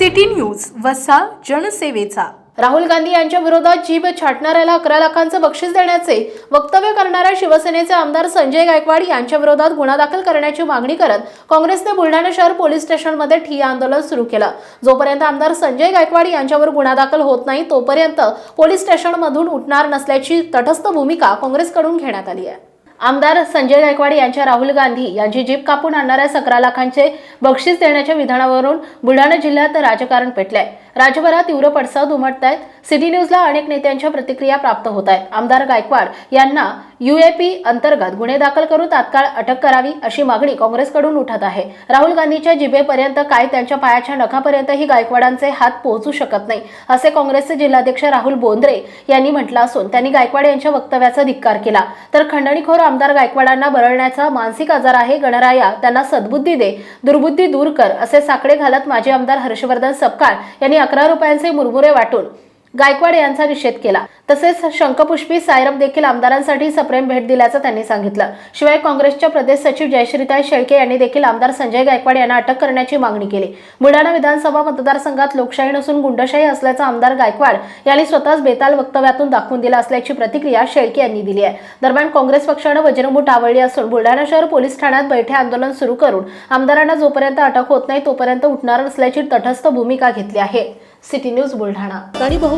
City news वसा जनसेवेचा. राहुल गांधी यांच्या विरोधात जीभ छाटणाऱ्याला अकरा लाखांचं बक्षीस देण्याचे वक्तव्य करणाऱ्या शिवसेनेचे आमदार संजय गायकवाड यांच्या विरोधात गुन्हा दाखल करण्याची मागणी करत काँग्रेसने बुलढाणा शहर पोलीस स्टेशनमध्ये ठिय्या आंदोलन सुरू केलं. जोपर्यंत आमदार संजय गायकवाड यांच्यावर गुन्हा दाखल होत नाही तोपर्यंत पोलीस स्टेशनमधून उठणार नसल्याची तटस्थ भूमिका काँग्रेसकडून घेण्यात आली आहे. आमदार संजय गायकवाड यांच्या राहुल गांधी यांची जीप कापून आणणाऱ्या अकरा लाखांचे बक्षीस देण्याच्या विधानावरून बुलढाणा जिल्ह्यात राजकारण पेटलंय. राज्यभरात तीव्र पडसाद उमटत आहेत सिटी न्यूजला अनेक नेत्यांच्या प्रतिक्रिया प्राप्त होत आहेत आमदार गायकवाड यांना युएपी अंतर्गत गुन्हे दाखल करून तात्काळ अटक करावी अशी मागणी काँग्रेसकडून उठत आहे. राहुल गांधीच्या जिभेपर्यंत काय त्यांच्या पायाच्या नखापर्यंतही गायकवाडांचे हात पोहोचू शकत नाही असे काँग्रेसचे जिल्हाध्यक्ष राहुल बोंद्रे यांनी म्हटलं असून त्यांनी गायकवाड यांच्या वक्तव्याचा धिक्कार केला. तर खंडणीखोर आमदार गायकवाडांना बरळण्याचा मानसिक आजार आहे गणराया त्यांना सद्बुद्धी दे दुर्बुद्धी दूर कर असे साकडे घालत माजी आमदार हर्षवर्धन सपकाळ यांनी अकरा रुपयांचे मुरमुरे वाटून गायकवाड यांचा निषेध केला. तसेच शंखपुष्पी सायरप देखील आमदारांसाठी सप्रेम भेट दिल्याचं त्यांनी सांगितलं. शिवाय काँग्रेसच्या प्रदेश सचिव जयश्रीताई शेळके यांनी देखील आमदार संजय गायकवाड यांना अटक करण्याची मागणी केली. बुलढाणा विधानसभा मतदारसंघात लोकशाही नसून गुंडशाही असल्याचं आमदार गायकवाड यांनी स्वतःच बेताल वक्तव्यातून दाखवून दिलं असल्याची प्रतिक्रिया शेळके यांनी दिली आहे. दरम्यान काँग्रेस पक्षानं वज्रमूठ आवळली असून बुलढाणा शहर पोलीस ठाण्यात बैठे आंदोलन सुरू करून आमदारांना जोपर्यंत अटक होत नाही तोपर्यंत उठणार नसल्याची तटस्थ भूमिका घेतली आहे. City news Buldhana. आणि